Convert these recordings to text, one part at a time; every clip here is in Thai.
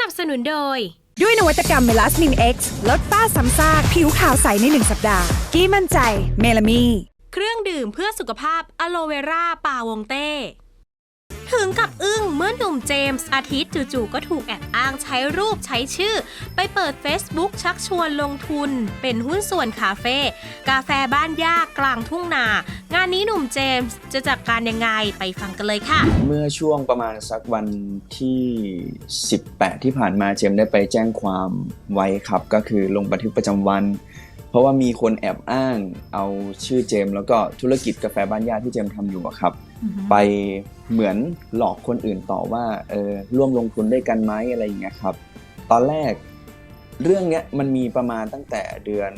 นับสนุนโดย ด้วยนวัตกรรมเมลาสมิน X ลดฝ้าซ้ำซากผิวขาวใสในหนึ่งสัปดาห์ กี้มั่นใจ เมลามี เครื่องดื่มเพื่อสุขภาพอะโลเวราปาวงเต้ ถึงกับอึ้งเมื่อหนุ่มเจมส์อาทิตย์จู่ๆก็ถูกแอบอ้างใช้รูปใช้ชื่อ ไปเปิด Facebook ชักชวนลงทุน เป็นหุ้นส่วนคาเฟ่กาแฟบ้านยากกลางทุ่งนา งานนี้หนุ่มเจมส์จะจัดการยังไงไปฟังกันเลยค่ะ เมื่อช่วงประมาณสักวันที่ 18 ที่ผ่านมาเจมส์ได้ไปแจ้งความไว้ครับ ก็คือลงบันทึกประจำวัน เพราะว่ามีคนแอบอ้างเอาชื่อเจมส์แล้วก็ธุรกิจกาแฟบ้านญาติที่เจมส์ทำอยู่อะครับ ไปเหมือนหลอกคนอื่นต่อว่าเออร่วมลงทุนด้วยกันไหมอะไรอย่างเงี้ยครับ ตอนแรกเรื่องเนี้ยมันมีประมาณตั้งแต่เดือน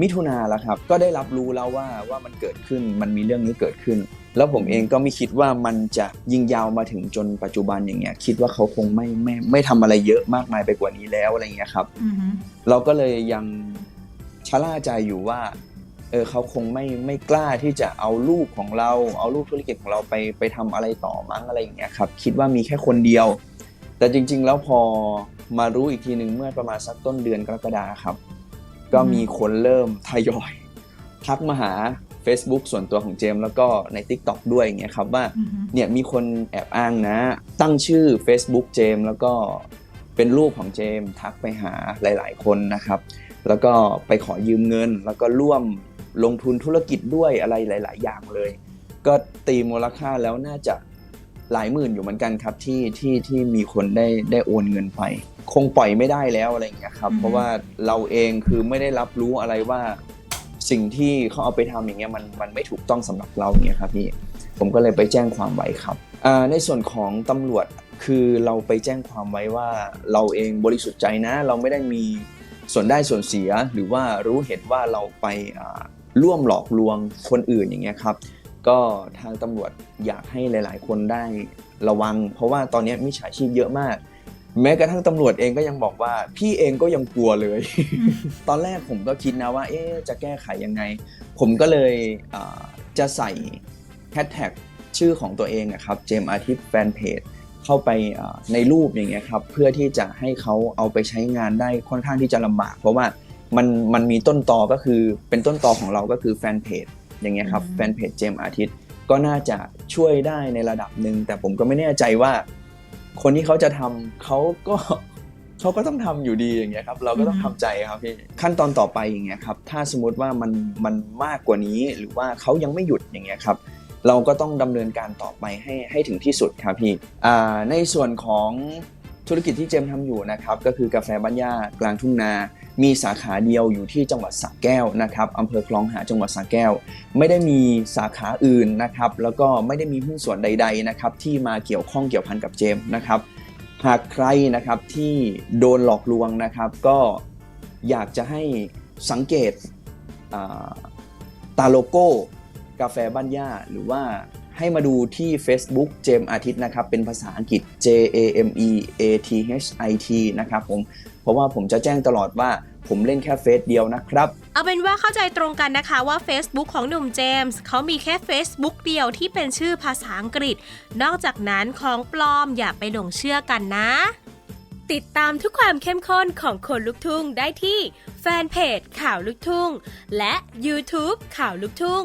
มิถุนาแล้วครับ ก็ได้รับรู้แล้วว่าว่ามันเกิดขึ้นมันมีเรื่องนี้เกิดขึ้น แล้วผมเองก็ไม่คิดว่ามันจะยิงยาวมาถึงจนปัจจุบันอย่างเงี้ย คิดว่าเขาคงไม่ไม่ไม่ทำอะไรเยอะมากมายไปกว่านี้แล้วอะไรอย่างเงี้ยครับ เราก็เลยยัง ชะล่าใจอยู่ว่าเออเขาคงไม่ไม่กล้าที่จะเอารูปของเรา เอารูปธุรกิจของเราไปไปทำอะไรต่อมั้งอะไรอย่างเงี้ยครับคิดว่ามีแค่คนเดียว แต่จริง ๆ แล้วพอมารู้อีกทีหนึ่งเมื่อประมาณสักต้นเดือนกรกฎาครับ ก็มีคนเริ่มทยอยทักมาหา Facebook ส่วนตัวของเจมส์แล้วก็ใน TikTok ด้วยอย่างเงี้ยครับว่าเนี่ยมีคนแอบอ้างนะ ตั้งชื่อ Facebook เจมส์แล้วก็ เป็นรูปของเจมส์ทักไปหาหลาย ๆ คนนะครับ แล้วก็ไปขอยืมเงิน แล้วก็ร่วมลงทุนธุรกิจด้วยอะไรหลาย ๆ อย่างเลย ก็ตีมูลค่าแล้วน่าจะหลายหมื่นอยู่เหมือนกันครับที่ที่ที่มีคนได้ได้โอนเงินไป คงปล่อยไม่ได้แล้วอะไรอย่างเงี้ยครับอือฮึเพราะว่าเราเองคือไม่ได้รับรู้อะไรว่าสิ่งที่เขาเอาไปทำอย่างเงี้ยมันมันไม่ถูกต้องสำหรับเราอย่างเงี้ยครับพี่ผมก็เลยไปแจ้งความไว้ครับอ่าในส่วนของตำรวจ คือเราไปแจ้งความไว้ว่าเราเองบริสุทธิ์ใจนะ เราไม่ได้มีส่วนได้ส่วนเสีย หรือว่ารู้เห็นว่าเราไปร่วมหลอกลวงคนอื่นอย่างเงี้ยครับ ก็ทางตำรวจอยากให้หลาย ๆ คนได้ระวัง เพราะว่าตอนนี้มิจฉาชีพเยอะมาก แม้กระทั่งตำรวจเองก็ยังบอกว่า พี่เองก็ยังกลัวเลย ตอนแรกผมก็คิดนะว่า เอ๊จะแก้ไขยังไง ผมก็เลยจะใส่แฮชแท็กชื่อของตัวเองอะครับเจมอาทิตย์แฟนเพจ เข้าไปอ่าในรูปอย่างเงี้ยครับเพื่อที่จะให้เขาเอาไปใช้งานได้ค่อนข้างที่จะลำบาก เพราะว่ามันมันมีต้นตอก็คือเป็นต้นตอของเราก็คือแฟนเพจอย่างเงี้ยครับอืมแฟนเพจเจมอาทิตย์ก็น่าจะช่วยได้ในระดับหนึ่งแต่ผมก็ไม่แน่ใจว่า คนที่เขาจะทำเขาก็เขาก็ต้องทำอยู่ดีอย่างเงี้ยครับ เราก็ต้องอือฮึทำใจครับพี่ขั้นตอนต่อไปอย่างเงี้ยครับ ถ้าสมมติว่ามันมันมากกว่านี้หรือว่าเขายังไม่หยุดอย่างเงี้ยครับ เราก็ต้องดำเนินการต่อไปให้ให้ถึงที่สุดครับพี่ในส่วนของธุรกิจที่เจมส์ทำอยู่นะครับก็คือกาแฟบ้านย่ากลางทุ่งนา มีสาขาเดียวอยู่ที่จังหวัดสระแก้วนะครับอำเภอคลองหาจังหวัดสระแก้ว ไม่ได้มีสาขาอื่นนะครับ แล้วก็ไม่ได้มีหุ้นส่วนใด ๆนะครับ ที่มาเกี่ยวข้องเกี่ยวพันกับเจมนะครับ หากใครนะครับที่โดนหลอกลวงนะครับ ก็อยากจะให้สังเกตตาโลโก้ กาแฟบ้านย่าหรือว่าให้มาดูที่ Facebook เจมอาทิตย์นะครับ เป็นภาษาอังกฤษ J A M E A T H I T นะครับผม เพราะว่าผมจะแจ้งตลอดว่าผมเล่นแค่เฟซเดียวนะครับ เอาเป็นว่าเข้าใจตรงกันนะคะว่า Facebook ของหนุ่มเจมส์เขามีแค่ Facebook เดียวที่เป็นชื่อภาษาอังกฤษ นอกจากนั้นของปลอมอย่าไปหลงเชื่อกันนะ ติดตามทุกความเข้มข้นของคนลุกทุ่งได้ที่แฟนเพจข่าวลุกทุ่ง และ YouTube ข่าวลุกทุ่ง